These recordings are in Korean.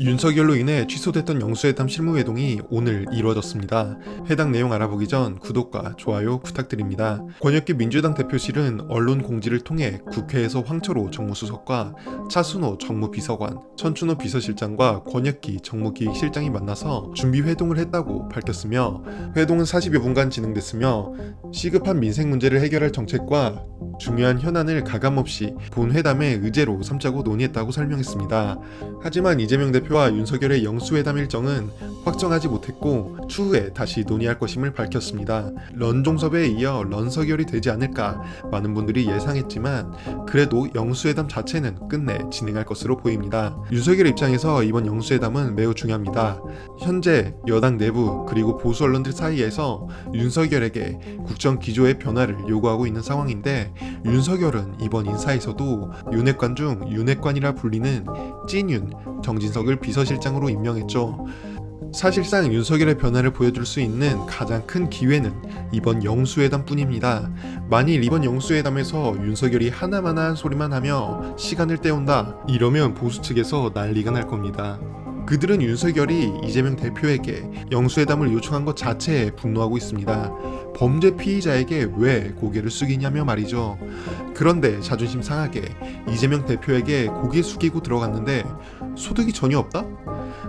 윤석열로 인해 취소됐던 영수회담 실무회동이 오늘 이루어졌습니다. 해당 내용 알아보기 전 구독과 좋아요 부탁드립니다. 권혁기 민주당 대표실은 언론 공지를 통해 국회에서 황철호 정무수석과 차순호 정무비서관, 천춘호 비서실장과 권혁기 정무기획실장이 만나서 준비 회동을 했다고 밝혔으며 회동은 40여 분간 진행됐으며 시급한 민생 문제를 해결할 정책과 중요한 현안을 가감없이 본 회담의 의제로 삼자고 논의했다고 설명했습니다. 하지만 이재명 대표와 윤석열의 영수회담 일정은 확정하지 못했고 추후에 다시 논의할 것임을 밝혔습니다. 런종섭에 이어 런서결이 되지 않을까 많은 분들이 예상했지만 그래도 영수회담 자체는 끝내 진행할 것으로 보입니다. 윤석열 입장에서 이번 영수회담은 매우 중요합니다. 현재 여당 내부 그리고 보수 언론들 사이에서 윤석열에게 국정 기조의 변화를 요구하고 있는 상황인데 윤석열은 이번 인사에서도 윤핵관 중 윤핵관이라 불리는 찐윤 정진석을 비서실장으로 임명했죠. 사실상 윤석열의 변화를 보여줄 수 있는 가장 큰 기회는 이번 영수회담 뿐입니다. 만일 이번 영수회담에서 윤석열이 하나마나한 소리만 하며 시간을 때운다 이러면 보수 측에서 난리가 날 겁니다. 그들은 윤석열이 이재명 대표에게 영수회담을 요청한 것 자체에 분노하고 있습니다. 범죄 피의자에게 왜 고개를 숙이냐며 말이죠. 그런데 자존심 상하게 이재명 대표에게 고개 숙이고 들어갔는데 소득이 전혀 없다?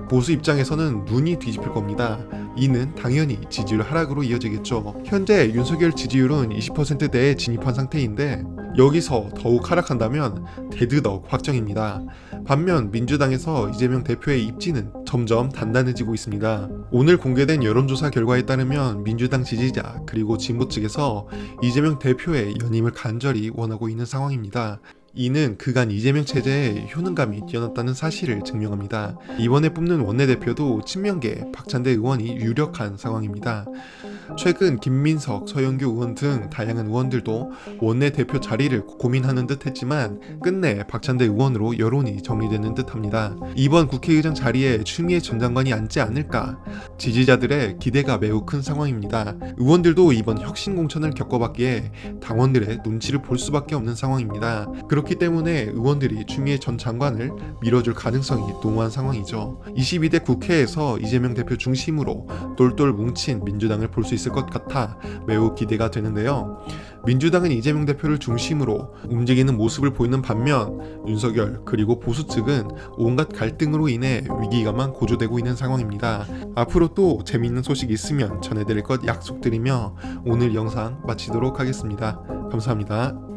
보수 입장에서는 눈이 뒤집힐 겁니다. 이는 당연히 지지율 하락으로 이어지겠죠. 현재 윤석열 지지율은 20%대에 진입한 상태인데 여기서 더욱 하락한다면 대드덕 확정입니다. 반면 민주당에서 이재명 대표의 입지는 점점 단단해지고 있습니다. 오늘 공개된 여론조사 결과에 따르면 민주당 지지자 그리고 진보 측에서 이재명 대표의 연임을 간절히 원하고 있는 상황입니다. 이는 그간 이재명 체제의 효능감이 뛰어났다는 사실을 증명합니다. 이번에 뽑는 원내대표도 친명계 박찬대 의원이 유력한 상황입니다. 최근 김민석, 서영교 의원 등 다양한 의원들도 원내 대표 자리를 고민하는 듯 했지만 끝내 박찬대 의원으로 여론이 정리되는 듯 합니다. 이번 국회의장 자리에 추미애 전 장관이 앉지 않을까 지지자들의 기대가 매우 큰 상황입니다. 의원들도 이번 혁신 공천을 겪어봤기에 당원들의 눈치를 볼 수밖에 없는 상황입니다. 그렇기 때문에 의원들이 추미애 전 장관을 밀어줄 가능성이 농후한 상황이죠. 22대 국회에서 이재명 대표 중심으로 똘똘 뭉친 민주당을 볼수 있을 것 같아 매우 기대가 되는데요. 민주당은 이재명 대표를 중심으로 움직이는 모습을 보이는 반면 윤석열 그리고 보수 측은 온갖 갈등으로 인해 위기감만 고조되고 있는 상황입니다. 앞으로 또 재미있는 소식 있으면 전해드릴 것 약속드리며 오늘 영상 마치도록 하겠습니다. 감사합니다.